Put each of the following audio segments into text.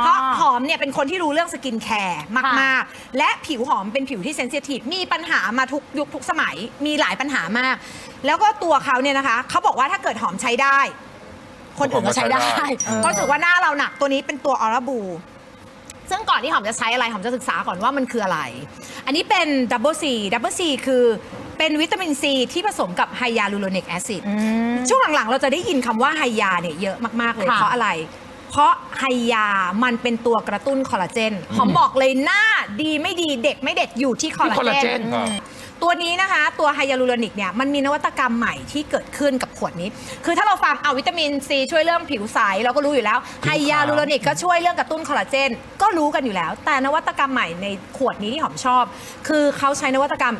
เพราะหอมเนี่ยเป็นคนที่รู้เรื่องสกินแคร์มาก ๆ และผิวหอมเป็นผิวที่เซนซิทีฟมีปัญหามาทุกยุคทุกสมัยมีหลายปัญหามาก แล้วก็ตัวเขาเนี่ยนะคะ เขาบอกว่าถ้าเกิดหอมใช้ได้ คนอื่นก็ใช้ได้เออเพราะรู้สึกว่าหน้าเราหนักตัวนี้เป็นตัวออร่าบู ซึ่งก่อนที่หอมจะใช้อะไรหอมจะศึกษาก่อนว่ามันคืออะไร อันนี้เป็นดับเบิลซีดับเบิลซีคือเป็นวิตามินซีที่ผสมกับไฮยาลูโรนิกแอซิดช่วงหลังๆ เราจะได้ยินคำว่าไฮยาเนี่ยเยอะมาก ๆ เลยค่ะเพราะอะไร เพราะไฮยา มันเป็นตัวกระตุ้นคอลลาเจนหอมบอกเลยหน้าดีไม่ดีเด็กไม่เด็กอยู่ที่คอลที่คอลลาลาเจเจน นอืมตัวนี้นะคะ ตัวไฮยาลูโรนิกเนี่ยมันมีนวัตกรรมใหม่ที่เกิดขึ้นกับขวดนี้ คือถ้าเราฟังเอาวิตามินซีช่วยเรื่องผิวใสเราก็รู้อยู่แล้วไฮยาลูโรนิกก็ช่วยเรื่องกระตุ้นคอลลาเจน ก็รู้กันอยู่แล้ว แต่นวัตกรรมใหม่ในขวดนี้ที่หอมชอบ คือเขาใช้นวัตกรรม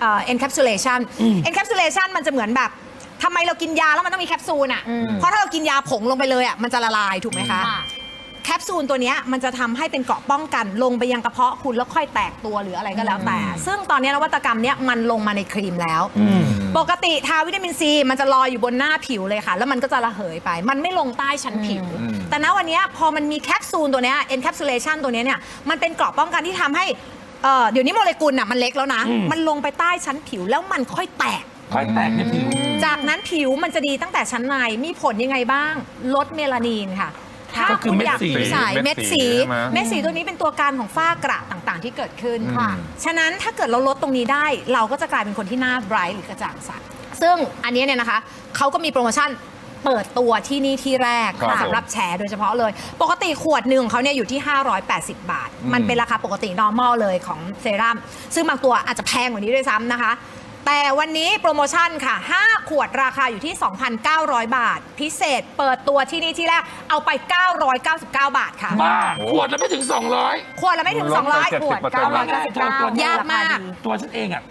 เอ่อ encapsulation encapsulation มันจะเหมือนแบบ ทำไมเรากินยาแล้วมันต้องมีแคปซูลอะ อืม เพราะถ้าเรากินยาผงลงไปเลยอะมันจะละลายถูกไหมคะ ค่ะ แคปซูลตัวเนี้ยมันจะทำให้เป็นเกราะป้องกันลงไปยังกระเพาะคุณแล้วค่อยแตกตัวหรืออะไรก็แล้วแต่ ซึ่งตอนนี้นวัตกรรมเนี้ยมันลงมาในครีมแล้ว ปกติทาวิตามินซีมันจะลอยอยู่บนหน้าผิวเลยค่ะ แล้วมันก็จะระเหยไป มันไม่ลงใต้ชั้นผิวอืมแต่ณวันเนี้ยพอมันมีแคปซูลตัวเนี้ย encapsulation ตัวเนี้ยเนี่ยมันเป็นเกราะป้องกันที่ทำให้เอ่อเดี๋ยวนี้โมเลกุลน่ะมันเล็กแล้วนะอืมมันลงไปใต้ชั้นผิวแล้วมันค่อยแตก ค่อยแตกในผิว จากนั้นผิวมันจะดีตั้งแต่ชั้นในมีผลยังไงบ้าง ลดเมลานีนค่ะ ถ้าก็คือคุณเม็ดอยากสี ผิวใสเม็เม็ดดสีสีใช่ไหมเม็ดสีตัวนี้เป็นตัวการของฝ้ากระต่างๆ ที่เกิดขึ้นอืมค่ะฉะนั้นถ้าเกิดเราลดตรงนี้ได้ เราก็จะกลายเป็นคนที่หน้าไบรท์หรือกระจ่างใสซึ่งอันนี้เนี่ยนะคะเขาก็มีโปรโมชั่นเปิดตัวที่นี่ที่แรกครับสำหรับแชร์โดยเฉพาะเลย ปกติขวดหนึ่งของเขาเนี่ยอยู่ที่ 580 บาท อืม มันเป็นราคาปกติ normal เลยของเซรั่มซึ่งบางตัวอาจจะแพงกว่านี้ด้วยซ้ำนะคะ แต่วันนี้โปรโมชั่นค่ะ 5 ขวดราคาอยู่ที่ 2,900 บาท พิเศษเปิดตัวที่นี่ที่แรก เอาไป 999 บาทค่ะ บ้าขวดแล้วไม่ถึง 200 ขวดละไม่ถึงลดไป200 ขวด70%เอาละง่ายๆเธอตัวนี้ยากมาก ตัวฉันเองอะ